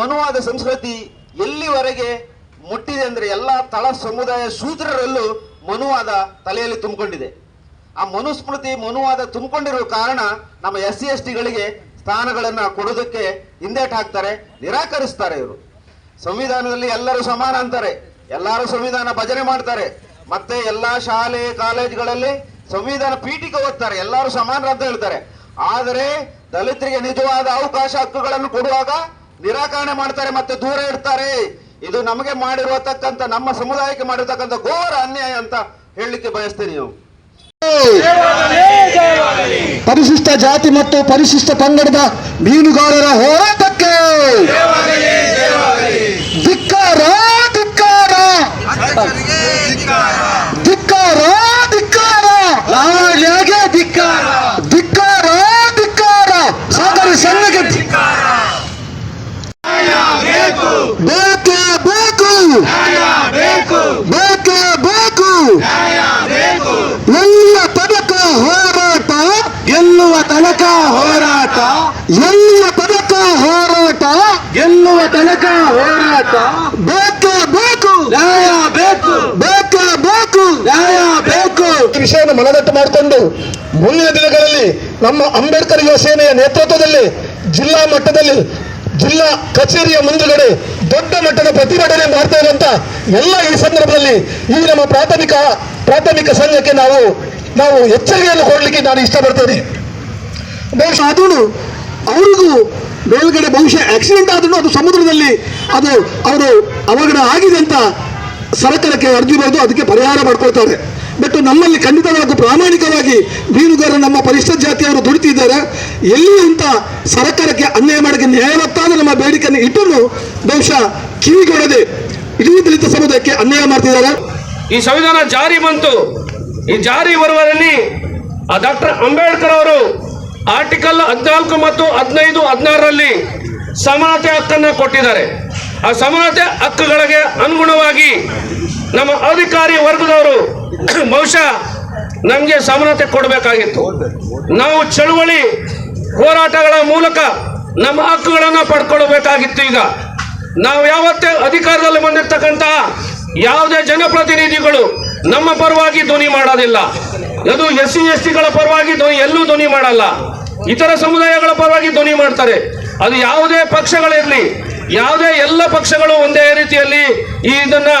ಮನುವಾದ ಸಂಸ್ಕೃತಿ ಎಲ್ಲಿವರೆಗೆ ಮುಟ್ಟಿದೆ ಅಂದ್ರೆ ಎಲ್ಲ ತಳ ಸಮುದಾಯ ಸೂತ್ರರಲ್ಲೂ ಮನುವಾದ ತಲೆಯಲ್ಲಿ ತುಂಬಿಕೊಂಡಿದೆ. ಆ ಮನುಸ್ಮೃತಿ ಮನುವಾದ ತುಂಬಿಕೊಂಡಿರುವ ಕಾರಣ ನಮ್ಮ ಎಸ್ ಸಿ ಎಸ್ ಟಿಗಳಿಗೆ ಸ್ಥಾನಗಳನ್ನ ಕೊಡೋದಕ್ಕೆ ಹಿಂದೇಟ್ ಹಾಕ್ತಾರೆ, ನಿರಾಕರಿಸ್ತಾರೆ ಇವರು. ಸಂವಿಧಾನದಲ್ಲಿ ಎಲ್ಲರೂ ಸಮಾನ ಅಂತಾರೆ, ಎಲ್ಲರೂ ಸಂವಿಧಾನ ಭಜನೆ ಮಾಡ್ತಾರೆ, ಮತ್ತೆ ಎಲ್ಲಾ ಶಾಲೆ, ಕಾಲೇಜುಗಳಲ್ಲಿ ಸಂವಿಧಾನ ಪೀಠಿಗೆ ಓದ್ತಾರೆ, ಎಲ್ಲರೂ ಸಮಾನರು ಅಂತ ಹೇಳ್ತಾರೆ. ಆದರೆ ದಲಿತರಿಗೆ ನಿಜವಾದ ಅವಕಾಶ ಹಕ್ಕುಗಳನ್ನು ಕೊಡುವಾಗ ನಿರಾಕರಣೆ ಮಾಡ್ತಾರೆ ಮತ್ತೆ ದೂರ ಇಡ್ತಾರೆ. ಇದು ನಮಗೆ ಮಾಡಿರತಕ್ಕಂತ ನಮ್ಮ ಸಮುದಾಯಕ್ಕೆ ಮಾಡಿರ್ತಕ್ಕಂಥ ಘೋರ ಅನ್ಯಾಯ ಅಂತ ಹೇಳಲಿಕ್ಕೆ ಬಯಸ್ತೀನಿ ನಾವು. ಪರಿಶಿಷ್ಟ ಜಾತಿ ಮತ್ತು ಪರಿಶಿಷ್ಟ ಪಂಗಡದ ಮೀನುಗಾರರ ಹೋರಾಟಕ್ಕೆ ಧಿಕ್ಕಾರ ಧಿಕ್ಕಾರ ಧಿಕ್ಕಾರ ಧಿಕ್ಕಾರ ಸಾಗರ ಸಂಘಕ್ಕೆ ಬೇಕೇ ಬೇಕು ಬೇಕೇ ಬೇಕು ಎಲ್ಲಿಯ ತನಕ ಹೋರಾಟ ಗೆಲ್ಲುವ ತನಕ ಹೋರಾಟ ತನಕ ಹೋರಾಟ. ಗೆಲ್ಲುವ ತನಕ ಹೋರಾಟ. ಬೇಕೇ ಬೇಕು. ನ್ಯಾಯ ಬೇಕು. ಬೇಕೇ ಬೇಕು. ನ್ಯಾಯ ಬೇಕು. ವಿಷಯವನ್ನು ಮನದಟ್ಟು ಮಾಡಿಕೊಂಡು ಮುಂದಿನ ದಿನಗಳಲ್ಲಿ ನಮ್ಮ ಅಂಬೇಡ್ಕರ್ ಯುವ ಸೇನೆಯ ನೇತೃತ್ವದಲ್ಲಿ ಜಿಲ್ಲಾ ಮಟ್ಟದಲ್ಲಿ ಜಿಲ್ಲಾ ಕಚೇರಿಯ ಮುಂದುಗಡೆ ದೊಡ್ಡ ಮಟ್ಟದ ಪ್ರತಿಭಟನೆ ಮಾಡ್ತಾ ಇರುವಂತ ಎಲ್ಲ ಈ ಸಂದರ್ಭದಲ್ಲಿ ಈ ನಮ್ಮ ಪ್ರಾಥಮಿಕ ಪ್ರಾಥಮಿಕ ಸಂಘಕ್ಕೆ ನಾವು ನಾವು ಎಚ್ಚರಿಕೆಯನ್ನು ಕೊಡಲಿಕ್ಕೆ ನಾನು ಇಷ್ಟಪಡ್ತೇನೆ. ಬಹುಶಃ ಅದೂ ಅವ್ರಿಗೂ ಮೇಲ್ಗಡೆ ಬಹುಶಃ ಆಕ್ಸಿಡೆಂಟ್ ಆದ್ರೂ ಅದು ಸಮುದ್ರದಲ್ಲಿ ಅದು ಅವರು ಅವಘಡ ಆಗಿದೆ ಅಂತ ಸರ್ಕಾರಕ್ಕೆ ಅರ್ಜಿ ಬರೆದು ಅದಕ್ಕೆ ಪರಿಹಾರ ಮಾಡ್ಕೊಳ್ತಾರೆ. ಬಟ್ ನಮ್ಮಲ್ಲಿ ಖಂಡಿತವಾಗೂ ಪ್ರಾಮಾಣಿಕವಾಗಿ ಮೀನುಗಾರರು ನಮ್ಮ ಪರಿಶಿಷ್ಟ ಜಾತಿಯವರು ದುಡಿತಿದ್ದಾರೆ. ಎಲ್ಲಿ ಅಂತ ಸರ್ಕಾರಕ್ಕೆ ಅನ್ಯಾಯ ಮಾಡೋಕ್ಕೆ ನ್ಯಾಯವತ್ತಾದ ನಮ್ಮ ಬೇಡಿಕೆಯನ್ನು ಇಟ್ಟನ್ನು ಬಹುಶಃ ಕಿವಿಗೊಡದೆ ಇಡೀ ದಲಿತ ಸಮುದಾಯಕ್ಕೆ ಅನ್ಯಾಯ ಮಾಡ್ತಿದ್ದಾರೆ. ಈ ಸಂವಿಧಾನ ಜಾರಿ ಬಂತು. ಈ ಜಾರಿ ಬರುವಲ್ಲಿ ಡಾಕ್ಟರ್ ಅಂಬೇಡ್ಕರ್ ಅವರು ಆರ್ಟಿಕಲ್ ಹದಿನಾಲ್ಕು ಮತ್ತು ಹದಿನೈದು, ಹದಿನಾರರಲ್ಲಿ ಸಮಾನತೆ ಹಕ್ಕನ್ನು ಕೊಟ್ಟಿದ್ದಾರೆ. ಆ ಸಮಾನತೆ ಹಕ್ಕುಗಳಿಗೆ ಅನುಗುಣವಾಗಿ ನಮ್ಮ ಅಧಿಕಾರಿ ವರ್ಗದವರು ಬಹುಶಃ ನಮಗೆ ಸಮಾನತೆ ಕೊಡಬೇಕಾಗಿತ್ತು. ನಾವು ಚಳುವಳಿ ಹೋರಾಟಗಳ ಮೂಲಕ ನಮ್ಮ ಹಕ್ಕುಗಳನ್ನು ಪಡ್ಕೊಳ್ಬೇಕಾಗಿತ್ತು ಈಗ. ನಾವು ಯಾವತ್ತೇ ಅಧಿಕಾರದಲ್ಲಿ ಬಂದಿರತಕ್ಕಂತಹ ಯಾವುದೇ ಜನಪ್ರತಿನಿಧಿಗಳು ನಮ್ಮ ಪರವಾಗಿ ಧ್ವನಿ ಮಾಡೋದಿಲ್ಲ. ಅದು ಎಸ್ ಸಿ ಎಸ್ ಟಿಗಳ ಪರವಾಗಿ ಧ್ವನಿ, ಎಲ್ಲೂ ಧ್ವನಿ ಮಾಡಲ್ಲ. ಇತರ ಸಮುದಾಯಗಳ ಪರವಾಗಿ ಧ್ವನಿ ಮಾಡ್ತಾರೆ. ಅದು ಯಾವುದೇ ಪಕ್ಷಗಳಿರಲಿ, ಯಾವುದೇ ಎಲ್ಲ ಪಕ್ಷಗಳು ಒಂದೇ ರೀತಿಯಲ್ಲಿ ಈ ಇದನ್ನ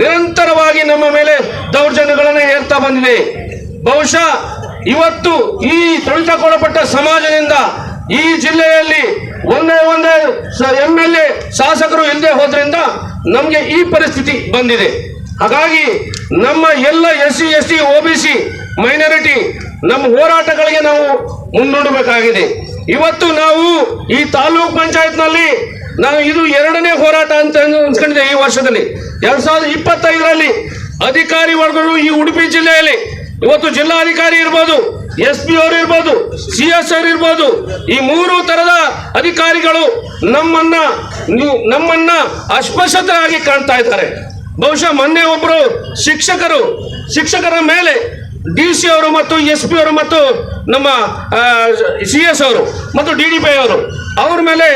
ನಿರಂತರವಾಗಿ ನಮ್ಮ ಮೇಲೆ ದೌರ್ಜನ್ಯಗಳನ್ನು ಹೇರ್ತಾ ಬಂದಿದೆ. ಬಹುಶಃ ಇವತ್ತು ಈ ತುಳಿತಕ್ಕೊಳಪಟ್ಟ ಸಮಾಜದಿಂದ ಈ ಜಿಲ್ಲೆಯಲ್ಲಿ ಒಂದೇ ಒಂದೇ ಎಂ ಎಲ್ ಎ ಶಾಸಕರು ಇಲ್ಲದೆ ಹೋದ್ರಿಂದ ನಮಗೆ ಈ ಪರಿಸ್ಥಿತಿ ಬಂದಿದೆ. ಹಾಗಾಗಿ ನಮ್ಮ ಎಲ್ಲ S C S T O B C minority ನಮ್ಮ ಹೋರಾಟಗಳಿಗೆ ನಾವು ಮುನ್ನೂಡಬೇಕಾಗಿದೆ. ಇವತ್ತು ನಾವು ಈ ತಾಲೂಕ್ ಪಂಚಾಯತ್ನಲ್ಲಿ ನಾವು ಇದು ಎರಡನೇ ಹೋರಾಟ ಅಂತ ಅನ್ಸ್ಕೊಂಡಿದ್ದೆ ಈ ವರ್ಷದಲ್ಲಿ. ಎರಡ್ ಸಾವಿರದ ಇಪ್ಪತ್ತೈದರಲ್ಲಿ ಅಧಿಕಾರಿ ವರ್ಗಗಳು ಈ ಉಡುಪಿ ಜಿಲ್ಲೆಯಲ್ಲಿ, ಇವತ್ತು ಜಿಲ್ಲಾಧಿಕಾರಿ ಇರ್ಬೋದು, ಎಸ್ ಪಿ ಅವರು ಇರ್ಬೋದು, ಸಿ ಎಸ್ ಅವರು ಇರ್ಬೋದು, ಈ ಮೂರು ತರದ ಅಧಿಕಾರಿಗಳು ನಮ್ಮನ್ನ ನಮ್ಮನ್ನ ಅಸ್ಪಷ್ಟರಾಗಿ ಕಾಣ್ತಾ ಇದ್ದಾರೆ. ಬಹುಶಃ ಮೊನ್ನೆ ಒಬ್ಬರು ಶಿಕ್ಷಕರು, ಶಿಕ್ಷಕರ ಮೇಲೆ ಡಿ ಸಿ ಅವರು ಮತ್ತು ಎಸ್ ಪಿ ಅವರು ಮತ್ತು ನಮ್ಮ ಸಿ ಎಸ್ ಅವರು ಮತ್ತು ಡಿ ಡಿ ಪಿ ಅವರು, ಅವ್ರ ಮೇಲೆ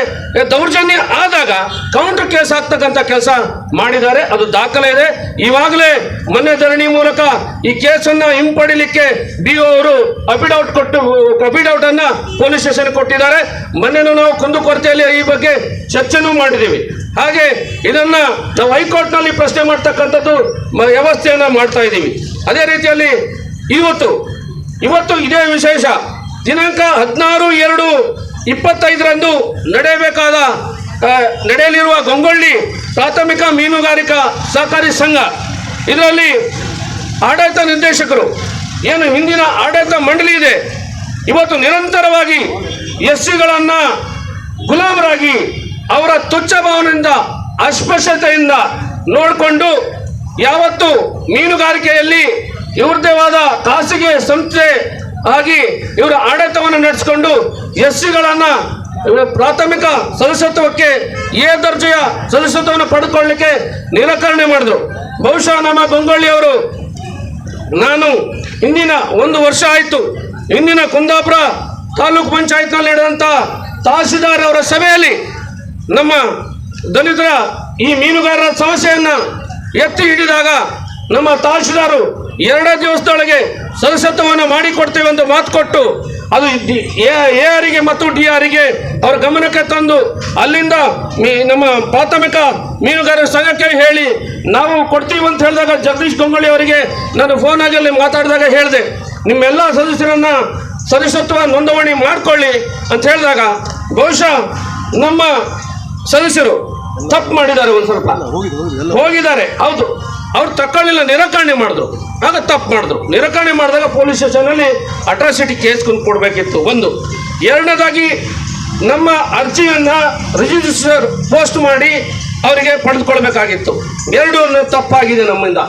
ದೌರ್ಜನ್ಯ ಆದಾಗ ಕೌಂಟರ್ ಕೇಸ್ ಆಗ್ತಕ್ಕಂಥ ಕೆಲಸ ಮಾಡಿದ್ದಾರೆ. ಅದು ದಾಖಲೆ ಇದೆ. ಇವಾಗಲೇ ಮೊನ್ನೆ ಧರಣಿ ಮೂಲಕ ಈ ಕೇಸನ್ನು ಹಿಂಪಡಿಲಿಕ್ಕೆ ಡಿ ಒ ಅವರು ಅಫಿಡೌಟ್ ಕೊಟ್ಟು ಅಫಿಡೌಟ್ ಅನ್ನ ಪೊಲೀಸ್ ಸ್ಟೇಷನ್ ಕೊಟ್ಟಿದ್ದಾರೆ. ಮೊನ್ನೆನೂ ನಾವು ಕುಂದುಕೊರತೆಯಲ್ಲಿ ಈ ಬಗ್ಗೆ ಚರ್ಚೆನೂ ಮಾಡಿದ್ದೀವಿ. ಹಾಗೆ ಇದನ್ನ ನಾವು ಹೈಕೋರ್ಟ್ನಲ್ಲಿ ಪ್ರಶ್ನೆ ಮಾಡ್ತಕ್ಕಂಥದ್ದು ವ್ಯವಸ್ಥೆಯನ್ನ ಮಾಡ್ತಾ ಇದ್ದೀವಿ. ಅದೇ ರೀತಿಯಲ್ಲಿ ಇವತ್ತು ಇವತ್ತು ಇದೇ ವಿಶೇಷ. ದಿನಾಂಕ ಹದಿನಾರು ಎರಡು ಇಪ್ಪತ್ತೈದರಂದು ನಡೆಯಬೇಕಾದ ನಡೆಯಲಿರುವ ಗೊಂಗೊಳ್ಳಿ ಪ್ರಾಥಮಿಕ ಮೀನುಗಾರಿಕಾ ಸಹಕಾರಿ ಸಂಘ. ಇದರಲ್ಲಿ ಆಡಳಿತ ನಿರ್ದೇಶಕರು, ಏನು ಹಿಂದಿನ ಆಡಳಿತ ಮಂಡಳಿ ಇದೆ, ಇವತ್ತು ನಿರಂತರವಾಗಿ ಎಸ್ ಸಿಗಳನ್ನು ಗುಲಾಮರಾಗಿ ಅವರ ತುಚ್ಛ ಭಾವನೆಯಿಂದ, ಅಸ್ಪೃಶ್ಯತೆಯಿಂದ ನೋಡಿಕೊಂಡು, ಯಾವತ್ತು ಮೀನುಗಾರಿಕೆಯಲ್ಲಿ ಇವ್ರದ್ದೇವಾದ ಖಾಸಗಿ ಸಂಸ್ಥೆ ಆಗಿ ಇವರ ಆಡಳಿತವನ್ನು ನಡೆಸಿಕೊಂಡು ಎಸ್ ಸಿಗಳನ್ನು ಪ್ರಾಥಮಿಕ ಸದಸ್ಯತ್ವಕ್ಕೆ ಎ ದರ್ಜೆಯ ಸದಸ್ಯತ್ವವನ್ನು ಪಡೆದುಕೊಳ್ಳಲಿಕ್ಕೆ ನಿರಾಕರಣೆ ಮಾಡಿದ್ರು. ಬಹುಶಃ ನಮ್ಮ ಗಂಗೊಳ್ಳಿ ಅವರು ನಾನು ಇಂದಿನ ಒಂದು ವರ್ಷ ಆಯಿತು. ಇಂದಿನ ಕುಂದಾಪುರ ತಾಲೂಕು ಪಂಚಾಯತ್ನಲ್ಲಿ ನಡೆದಂಥ ತಹಸೀಲ್ದಾರ್ ಅವರ ಸಭೆಯಲ್ಲಿ ನಮ್ಮ ದಲಿತರ ಈ ಮೀನುಗಾರರ ಸಮಸ್ಯೆಯನ್ನು ಎತ್ತಿ ಹಿಡಿದಾಗ ನಮ್ಮ ತಹಶೀಲ್ದಾರು ಎರಡೇ ದಿವಸದೊಳಗೆ ಸದಸ್ಯತ್ವವನ್ನು ಮಾಡಿಕೊಡ್ತೇವೆ ಎಂದು ಮಾತು ಕೊಟ್ಟು ಅದು ಎ ಆರಿಗೆ ಮತ್ತು ಡಿ ಆರಿಗೆ ಅವರ ಗಮನಕ್ಕೆ ತಂದು ಅಲ್ಲಿಂದ ಮೀ- ನಮ್ಮ ಪ್ರಾಥಮಿಕ ಮೀನುಗಾರರ ಸಂಘಕ್ಕೆ ಹೇಳಿ ನಾವು ಕೊಡ್ತೀವಿ ಅಂತ ಹೇಳಿದಾಗ ಜಗದೀಶ್ ಗೊಂಗೊಳ್ಳಿ ಅವರಿಗೆ ನಾನು ಫೋನಾಗಿ ಅಲ್ಲಿ ಮಾತಾಡಿದಾಗ ಹೇಳಿದೆ ನಿಮ್ಮೆಲ್ಲ ಸದಸ್ಯರನ್ನು ಸದಸ್ಯತ್ವ ನೋಂದಣಿ ಮಾಡಿಕೊಳ್ಳಿ ಅಂತ ಹೇಳಿದಾಗ ಬಹುಶಃ ನಮ್ಮ ಸದಸ್ಯರು ತಪ್ಪು ಮಾಡಿದ್ದಾರೆ ಒಂದು ಸ್ವಲ್ಪ. ಹೋಗಿದ್ದಾರೆ ಹೌದು. ಅವ್ರು ತಕ್ಕೊಳ್ಳಿಲ್ಲ, ನಿರಾಕರಣೆ ಮಾಡಿದ್ರು. ಆಗ ತಪ್ಪು ಮಾಡಿದ್ರು. ನಿರಾಕರಣೆ ಮಾಡಿದಾಗ ಪೊಲೀಸ್ ಸ್ಟೇಷನಲ್ಲಿ ಅಟ್ರಾಸಿಟಿ ಕೇಸ್ ಕೊಡಬೇಕಿತ್ತು. ಒಂದು. ಎರಡನೇದಾಗಿ ನಮ್ಮ ಅರ್ಜಿಯನ್ನು ರಿಜಿಸ್ಟರ್ ಪೋಸ್ಟ್ ಮಾಡಿ ಅವರಿಗೆ ಪಡೆದುಕೊಳ್ಬೇಕಾಗಿತ್ತು. ಎರಡು ತಪ್ಪಾಗಿದೆ ನಮ್ಮಿಂದ.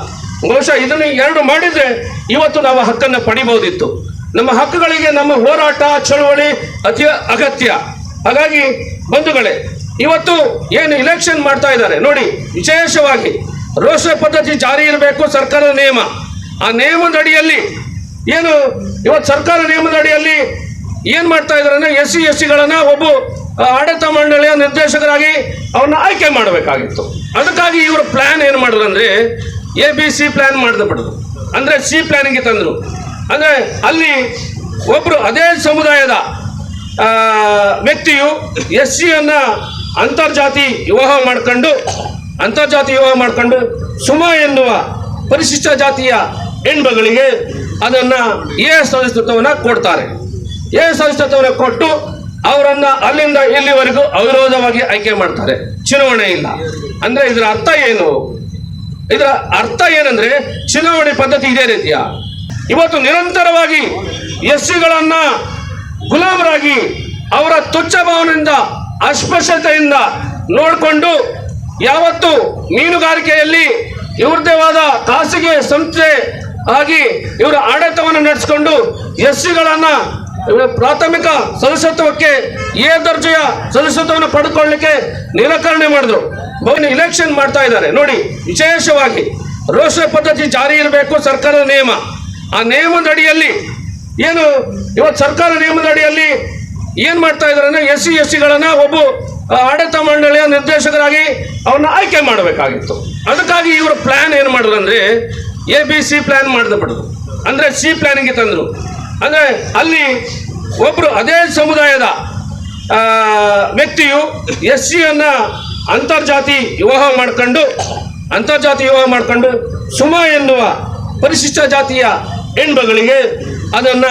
ಬಹುಶಃ ಇದನ್ನು ಎರಡು ಮಾಡಿದರೆ ಇವತ್ತು ನಾವು ಹಕ್ಕನ್ನು ಪಡಿಬೋದಿತ್ತು ನಮ್ಮ ಹಕ್ಕುಗಳಿಗೆ ನಮ್ಮ ಹೋರಾಟ, ಚಳುವಳಿ ಅತಿ ಅಗತ್ಯ. ಹಾಗಾಗಿ ಬಂಧುಗಳೇ, ಇವತ್ತು ಏನು ಇಲೆಕ್ಷನ್ ಮಾಡ್ತಾ ಇದ್ದಾರೆ. ನೋಡಿ, ವಿಶೇಷವಾಗಿ ರೋಷ ಪದ್ಧತಿ ಜಾರಿ ಇರಬೇಕು ಸರ್ಕಾರದ ನಿಯಮ. ಆ ನಿಯಮದ ಅಡಿಯಲ್ಲಿ ಏನು, ಇವತ್ತು ಸರ್ಕಾರ ನಿಯಮದ ಅಡಿಯಲ್ಲಿ ಏನು ಮಾಡ್ತಾ ಇದಾರೆ ಅಂದ್ರೆ ಎಸ್ ಸಿ ಎಸ್ ಸಿಗಳನ್ನು ಒಬ್ಬ ಆಡಳಿತ ಮಂಡಳಿಯ ನಿರ್ದೇಶಕರಾಗಿ ಅವ್ರನ್ನ ಆಯ್ಕೆ ಮಾಡಬೇಕಾಗಿತ್ತು. ಅದಕ್ಕಾಗಿ ಇವರು ಪ್ಲ್ಯಾನ್ ಏನು ಮಾಡಿದ್ರು ಅಂದರೆ ಎ ಬಿ ಸಿ ಪ್ಲ್ಯಾನ್ ಮಾಡಿದ ಬಿಡೋದು ಅಂದರೆ ಸಿ ಪ್ಲ್ಯಾನಿಗೆ ತಂದರು. ಅಂದರೆ ಅಲ್ಲಿ ಒಬ್ಬರು ಅದೇ ಸಮುದಾಯದ ವ್ಯಕ್ತಿಯು ಎಸ್ ಸಿಯನ್ನು ಅಂತರ್ಜಾತಿ ವಿವಾಹ ಮಾಡ್ಕೊಂಡು ಅಂತರ್ಜಾತಿ ವಿವಾಹ ಮಾಡ್ಕೊಂಡು ಸುಮ ಎನ್ನುವ ಪರಿಶಿಷ್ಟ ಜಾತಿಯ ಹೆಣ್ಮಗಳಿಗೆ ಅದನ್ನ ಎ ಸದಸ್ಯತ್ವವನ್ನು ಕೊಡ್ತಾರೆ. ಎ ಸದಸ್ಯತ್ವವನ್ನು ಕೊಟ್ಟು ಅವರನ್ನು ಅಲ್ಲಿಂದ ಇಲ್ಲಿವರೆಗೂ ಅವಿರೋಧವಾಗಿ ಆಯ್ಕೆ ಮಾಡ್ತಾರೆ. ಚುನಾವಣೆ ಇಲ್ಲ. ಅಂದ್ರೆ ಇದರ ಅರ್ಥ ಏನು? ಇದರ ಅರ್ಥ ಏನಂದರೆ ಚುನಾವಣೆ ಪದ್ಧತಿ ಇದೇ ರೀತಿಯ. ಇವತ್ತು ನಿರಂತರವಾಗಿ ಎಸ್ ಸಿಗಳನ್ನು ಗುಲಾಮರಾಗಿ ಅವರ ತುಚ್ಛ ಭಾವನೆಯಿಂದ ಅಸ್ಪೃಶ್ಯತೆಯಿಂದ ನೋಡಿಕೊಂಡು ಯಾವತ್ತು ಮೀನುಗಾರಿಕೆಯಲ್ಲಿ ಇವ್ರದ್ದೇವಾದ ಖಾಸಗಿ ಸಂಸ್ಥೆ ಆಗಿ ಇವರ ಆಡಳಿತವನ್ನು ನಡೆಸಿಕೊಂಡು ಎಸ್ ಸಿಗಳನ್ನು ಪ್ರಾಥಮಿಕ ಸದಸ್ಯತ್ವಕ್ಕೆ ಎ ದರ್ಜೆಯ ಸದಸ್ಯತ್ವವನ್ನು ಪಡೆದುಕೊಳ್ಳಲಿಕ್ಕೆ ನಿರಾಕರಣೆ ಮಾಡಿದ್ರು. ಇಲೆಕ್ಷನ್ ಮಾಡ್ತಾ ಇದ್ದಾರೆ. ನೋಡಿ, ವಿಶೇಷವಾಗಿ ರೋಷ ಪದ್ಧತಿ ಜಾರಿ ಇರಬೇಕು ಸರ್ಕಾರದ ನಿಯಮ. ಆ ನಿಯಮದ ಅಡಿಯಲ್ಲಿ ಏನು, ಇವತ್ತು ಸರ್ಕಾರ ನಿಯಮದ ಅಡಿಯಲ್ಲಿ ಏನು ಮಾಡ್ತಾ ಇದ್ದಾರೆ ಅಂದರೆ ಎಸ್ ಸಿ ಎಸ್ ಸಿಗಳನ್ನು ಒಬ್ಬ ಆಡಳಿತ ಮಂಡಳಿಯ ನಿರ್ದೇಶಕರಾಗಿ ಅವ್ರನ್ನ ಆಯ್ಕೆ ಮಾಡಬೇಕಾಗಿತ್ತು. ಅದಕ್ಕಾಗಿ ಇವರು ಪ್ಲಾನ್ ಏನು ಮಾಡಿದ್ರು ಅಂದ್ರೆ ಎ ಬಿ ಸಿ ಪ್ಲಾನ್ ಮಾಡಿದ ಬಿಡುದು. ಅಂದ್ರೆ ಸಿ ಪ್ಲ್ಯಾನಿಗೆ ತಂದರು. ಅಂದ್ರೆ ಅಲ್ಲಿ ಒಬ್ಬರು ಅದೇ ಸಮುದಾಯದ ವ್ಯಕ್ತಿಯು ಎಸ್ ಸಿಯನ್ನು ಅಂತರ್ಜಾತಿ ವಿವಾಹ ಮಾಡ್ಕೊಂಡು, ಅಂತರ್ಜಾತಿ ವಿವಾಹ ಮಾಡ್ಕೊಂಡು ಸುಮ ಎನ್ನುವ ಪರಿಶಿಷ್ಟ ಜಾತಿಯ ಹೆಣ್ಮಗಳಿಗೆ ಅದನ್ನ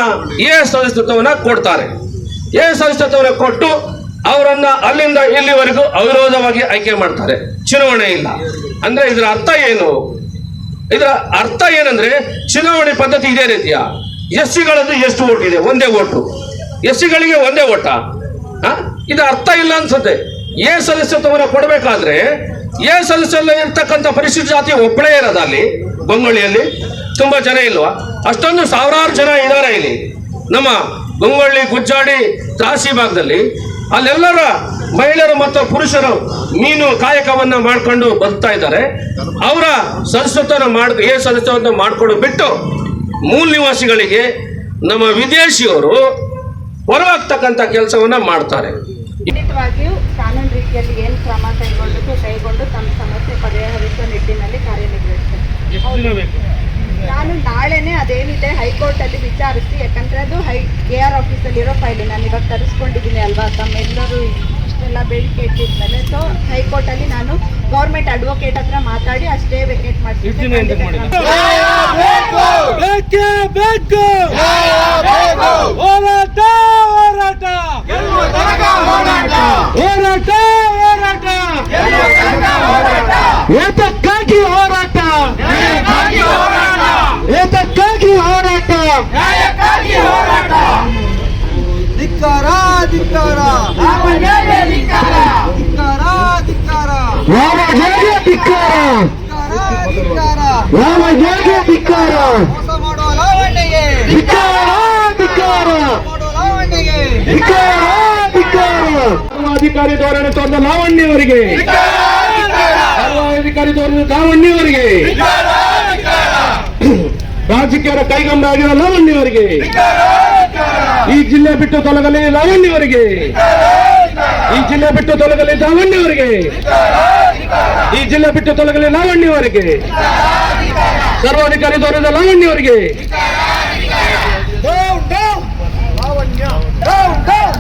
ಎ ಸದಸ್ಯತ್ವವನ್ನು ಕೊಡ್ತಾರೆ. ಎ ಸದಸ್ಯತ್ವವನ್ನು ಕೊಟ್ಟು ಅವರನ್ನ ಅಲ್ಲಿಂದ ಇಲ್ಲಿವರೆಗೂ ಅವಿರೋಧವಾಗಿ ಆಯ್ಕೆ ಮಾಡ್ತಾರೆ. ಚುನಾವಣೆ ಇಲ್ಲ. ಅಂದ್ರೆ ಇದರ ಅರ್ಥ ಏನು? ಇದರ ಅರ್ಥ ಏನಂದ್ರೆ ಚುನಾವಣೆ ಪದ್ಧತಿ ಇದೇ ರೀತಿಯ. ಎಸ್ ಸಿಗಳದ್ದು ಎಷ್ಟು ಓಟ್ ಇದೆ ಒಂದೇ ಓಟು. ಎಸ್ ಸಿಗಳಿಗೆ ಒಂದೇ ಓಟ. ಇದು ಅರ್ಥ ಇಲ್ಲ ಅನ್ಸುತ್ತೆ. ಎ ಸದಸ್ಯತ್ವವನ್ನು ಕೊಡಬೇಕಾದ್ರೆ ಎ ಸದಸ್ಯರಲ್ಲಿ ಇರ್ತಕ್ಕಂಥ ಪರಿಶಿಷ್ಟ ಜಾತಿ ಒಬ್ಬಳೇ ಇರೋದ ಅಲ್ಲಿ, ಬಂಗೊಳ್ಳಿಯಲ್ಲಿ. ತುಂಬಾ ಜನ ಇಲ್ವಾ? ಅಷ್ಟೊಂದು ಸಾವಿರಾರು ಜನ ಇದ್ದಾರೆ ಇಲ್ಲಿ. ನಮ್ಮ ಬಂಗೊಳ್ಳಿ, ಗುಜ್ಜಾಡಿ, ತ್ರಾಸಿ ಭಾಗದಲ್ಲಿ ಅಲ್ಲೆಲ್ಲರ ಮಹಿಳೆಯರು ಮತ್ತು ಪುರುಷರು ಮೀನು ಕಾಯಕವನ್ನ ಮಾಡ್ಕೊಂಡು ಬರ್ತಾ ಇದ್ದಾರೆ. ಅವರ ಸದಸ್ಯತ್ವನ ಮಾಡ್ ಏ ಸದಸ್ಯವನ್ನು ಮಾಡ್ಕೊಂಡು ಬಿಟ್ಟು ಮೂಲ ನಿವಾಸಿಗಳಿಗೆ ನಮ್ಮ ವಿದೇಶಿಯವರು ಹೊರವಾಗ್ತಕ್ಕಂಥ ಕೆಲಸವನ್ನ ಮಾಡ್ತಾರೆ. ಖಂಡಿತವಾಗಿಯೂ ಕಾನೂನು ರೀತಿಯಲ್ಲಿ ಏನು ಕ್ರಮ ಕೈಗೊಳ್ಳಬೇಕು ಕೈಗೊಂಡು ತಮ್ಮ ಸಮಸ್ಯೆ ಪರಿಹರಿಸುವ ನಿಟ್ಟಿನಲ್ಲಿ ಕಾರ್ಯನಿರ್ವಹಿಸ್ತೇನೆ ನಾನು ನಾಳೆನೆ ಅದೇನಿದೆ ಹೈಕೋರ್ಟಲ್ಲಿ ವಿಚಾರಿಸಿ ಯಾಕಂದ್ರೆ ಅದು ಹೈ ಕೆ ಆರ್ ಆಫೀಸಲ್ಲಿರೋ ಫೈಲ್. ನಾನು ಇವಾಗ ತರಿಸ್ಕೊಂಡಿದ್ದೀನಿ ಅಲ್ವಾ? ತಮ್ಮೆಲ್ಲರೂ ಇಷ್ಟೆಲ್ಲ ಬೇಡಿಕೆ ಇಟ್ಟಿದ್ಮೇಲೆ. ಸೊ ಹೈಕೋರ್ಟಲ್ಲಿ ನಾನು ಗೌರ್ಮೆಂಟ್ ಅಡ್ವೊಕೇಟ್ ಹತ್ರ ಮಾತಾಡಿ ಅಷ್ಟೇ ವೆಕೇಟ್ ಮಾಡ್ತೀನಿ. ಹೋರಾಟ ಹೋರಾಟ ಹೋರಾಟ ಏತಕ್ಕಾಗಿ ಹೋರಾಟ ಏತಕ್ಕಾಗಿ ಹೋರಾಟ ಧಿಕ್ಕಾರ ಧಿಕ್ಕಾರ ಧಿಕ್ಕಾರ ಧಿಕ್ಕಾರ ಯಾವ ಹೇಗೆ ಧಿಕ್ಕಾರ ಧಿಕ್ಕಾರ ಯಾವ ಹೇಗೆ ಧಿಕ್ಕಾರ ಮೋಸ ಮಾಡುವ ಲಾವಣ್ಯಗೆ ಧಿಕ್ಕಾರ ಧಿಕ್ಕಾರ ಮಾಡುವ ಲಾವಣ್ಯಗೆ ಧಿಕ್ಕಾರ ಧಿಕ್ಕಾರ ಸರ್ವಾಧಿಕಾರಿ ಧೋರಣೆ ತೋರಿದ ಲಾವಣ್ಯವರಿಗೆ. ಸರ್ವಾಧಿಕಾರಿ ತೋರಿದ ಲಾವಣ್ಯವರಿಗೆ. ರಾಜಕೀಯರ ಕೈಗಂಬ ಆಗಿರೋ ಲಾವಣ್ಯವರಿಗೆ. ಜಿಲ್ಲೆ ಬಿಟ್ಟು ತೊಲಗಲಿ ಲಾವಣ್ಯವರಿಗೆ. ಈ ಜಿಲ್ಲೆ ಬಿಟ್ಟು ತೊಲಗಲಿ ಲಾವಣ್ಯವರಿಗೆ ಈ ಜಿಲ್ಲೆ ಬಿಟ್ಟು ತೊಲಗಲಿ ಲಾವಣ್ಯವರಿಗೆ. ಸರ್ವಾಧಿಕಾರಿ ದೊರೆದ ಲಾವಣ್ಯವರಿಗೆ.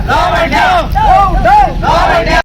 ಲಾವಣ್ಯ